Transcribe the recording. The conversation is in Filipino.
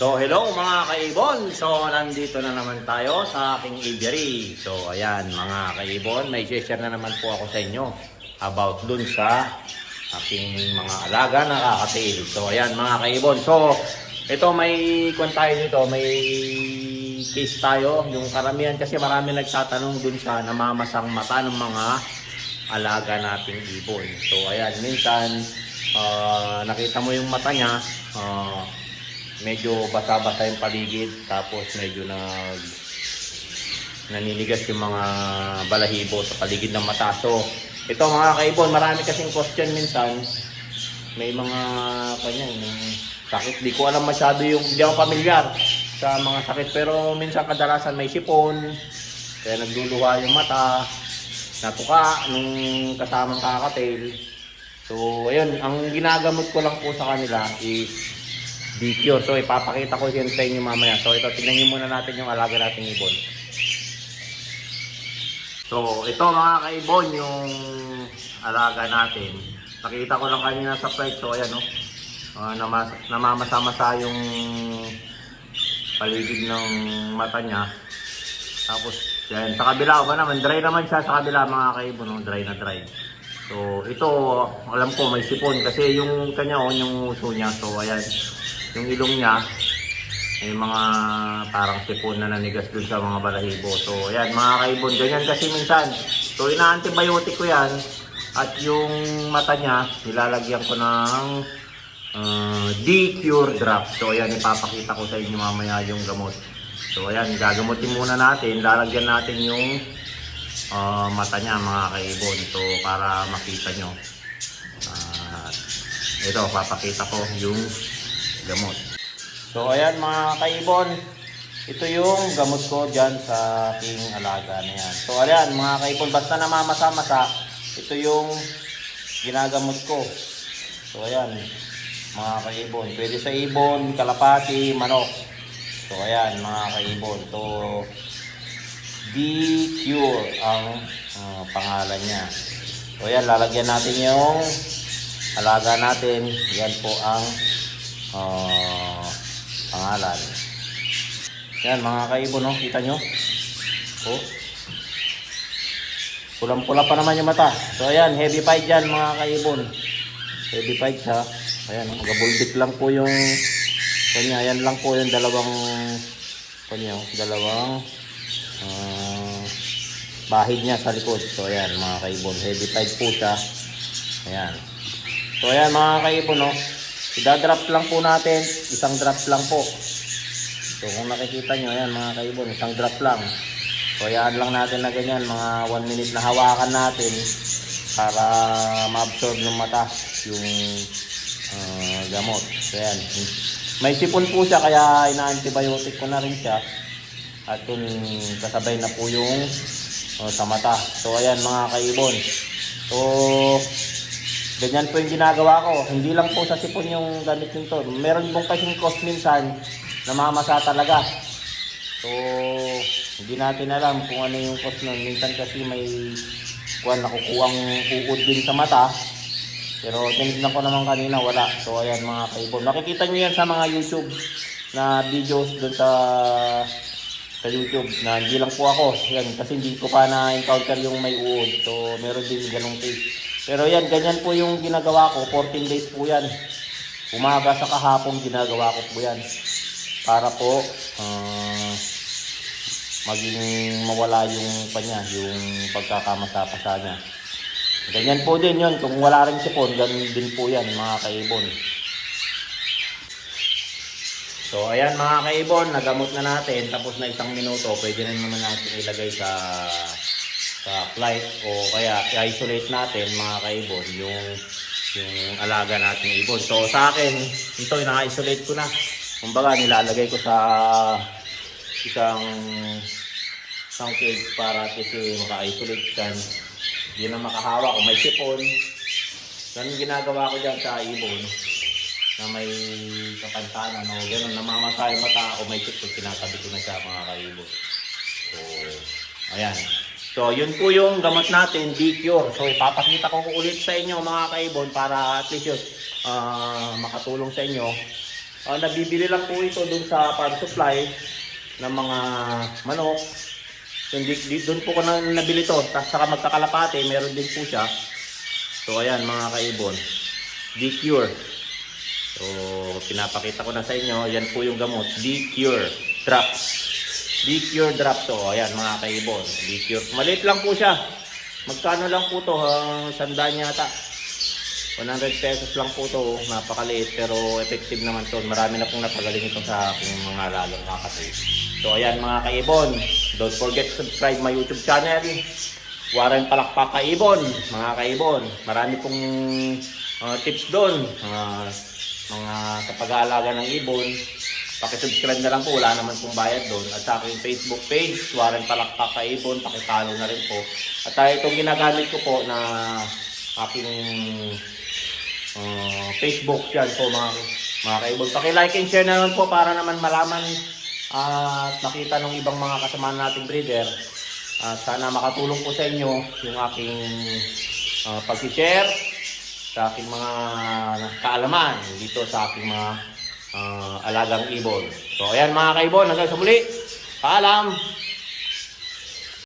So, hello mga kaibon! So, nandito na naman tayo sa aking aviary. So, ayan mga kaibon, may share na naman po ako sa inyo about dun sa aking mga alaga na kakatail. So, ayan mga kaibon. So, ito may kwan tayo dito, may case tayo. Yung karamihan kasi marami nagtatanong dun sa namamasang mata ng mga alaga nating ibon. So, ayan, minsan ah, nakita mo yung mata niya, ah, medyo basa-basa yung paligid tapos medyo nag naninigas yung mga balahibo sa paligid ng mata. So, ito mga kaibon, marami kasing question minsan. May mga kanya, sakit. Di ko alam masyado yung, di ako pamilyar sa mga sakit. Pero minsan kadalasan may sipon, kaya nagluluha yung mata, natuka nung kasamang kakatail. So, ayun, ang ginagamot ko lang po sa kanila is D-Cure. So, ipapakita ko yun sa inyo mamaya. So, ito, tignan nyo muna natin yung alaga nating ibon. So, ito mga kaibon, yung alaga natin. Nakita ko lang kanina sa plate. So, ayan, no? Uh, namas- namamasa-masa yung paligid ng mata niya. Tapos, yan, sa kabila ba naman, dry naman siya sa kabila mga kaibon, no? dry na dry. So, ito, alam ko may sipon kasi yung kanya, oh, yung uso niya. So, ayan, yung ilong niya, may mga parang sipon na nanigas dun sa mga balahibo. So, ayan, mga kaibon, ganyan kasi minsan. So, ina-antibiotic ko yan. At yung mata niya, nilalagyan ko ng uh, D-Cure drop. So, ayan, ipapakita ko sa inyo mamaya yung gamot. So, ayan, gagamutin muna natin. Lalagyan natin yung uh, mata niya, mga kaibon. So, para makita nyo. At ito, papakita ko yung gamot. So ayan mga kaibon, ito yung gamot ko dyan sa aking alaga na yan. So ayan mga kaibon, basta namamasa-masa, ito yung ginagamot ko. So ayan mga kaibon, pwede sa ibon, kalapati, manok. So ayan mga kaibon, to D-Cure ang ah, pangalan niya. So ayan, lalagyan natin yung alaga natin. Yan po ang ah, pangalan. Yan mga kaibon, no? kita nyo? Oh. Pulang-pula pa naman yung mata. So ayan, heavy fight yan mga kaibon. Heavy fight siya. Ayan, gabulbit lang po yung kanya. Yan lang po yung dalawang kanya, dalawang ah, bahid niya sa likod. So ayan mga kaibon, heavy fight po siya. Ayan. So ayan mga kaibon, no? Idadrop lang po natin, isang drop lang po. So kung nakikita nyo, ayan mga kaibon, isang drop lang. So hayaan lang natin na ganyan, mga 1 minute na hawakan natin para ma-absorb ng mata yung ah, gamot. So ayan, may sipon po siya kaya ina-antibiotic ko na rin siya. At kung kasabay na po yung ah, sa mata. So ayan mga kaibon. So Ganyan po yung ginagawa ko. Hindi lang po sa sipon yung gamit nito. Meron pong kasing cost minsan na mamasa talaga. So, hindi natin alam kung ano yung cost nun. Minsan kasi may kuwan nakukuhang uod din sa mata. Pero tinignan ko naman kanina, wala. So, ayan mga kaibon. Nakikita nyo yan sa mga YouTube na videos dun sa sa YouTube na hindi lang po ako. Yan, kasi hindi ko pa na-encounter yung may uod. So, meron din ganong case. Pero yan, ganyan po yung ginagawa ko. 14 days po yan. Umaga sa kahapon ginagawa ko po yan. Para po ah, maging mawala yung panya, yung pagkakamasa-pasa niya. Ganyan po din yun. Kung wala rin sipon, ganun din po yan mga kaibon. So ayan mga kaibon, nagamot na natin. Tapos na isang minuto, pwede na naman natin ilagay sa sa flight o kaya i-isolate natin mga kaibon yung yung alaga nating ibon. So sa akin, ito naka-isolate ko na. Kumbaga nilalagay ko sa isang isang cage para kasi maka-isolate yan. Hindi na makahawa kung may sipon. Ganun ginagawa ko dyan sa ibon na may kapantanan o gano'n, namamasay mata o may sipon, tinatabi ko na siya mga kaibon. So, ayan. So, yun po yung gamot natin, D-Cure. So, ipapakita ko ulit sa inyo mga kaibon para at least yun, ah, makatulong sa inyo. Ah, nabibili lang po ito dun sa farm supply ng mga manok. Hindi di, doon po ko na nabili to. Tapos saka magkakalapate, meron din po siya. So ayan mga kaibon. D-Cure. So pinapakita ko na sa inyo, yan po yung gamot. D-Cure Drops. D-Cure Drops. So ayan mga kaibon. D-Cure. Maliit lang po siya. Magkano lang po to? Uh, sandaan yata. 100 pesos lang po to, napakaliit pero effective naman to. Marami na pong napagaling ito sa aking mga lalong kakatid. So ayan mga kaibon, don't forget to subscribe my YouTube channel. Warren Palakpak Kaibon, mga kaibon. Marami pong uh, tips doon. Uh, mga sa pag-aalaga ng ibon. Pakisubscribe na lang po, wala naman pong bayad doon. At sa aking Facebook page, Warren Palakpak Kaibon, pakitalo na rin po. At uh, itong ginagamit ko po na aking uh, Facebook yan po mga mga kaibon. Paki-like and share na naman po para naman malaman at makita ng ibang mga kasama nating breeder. At sana makatulong po sa inyo yung aking uh, pag-share sa aking mga kaalaman dito sa aking mga uh, alagang ibon. So ayan mga kaibon, hanggang sa muli. Paalam!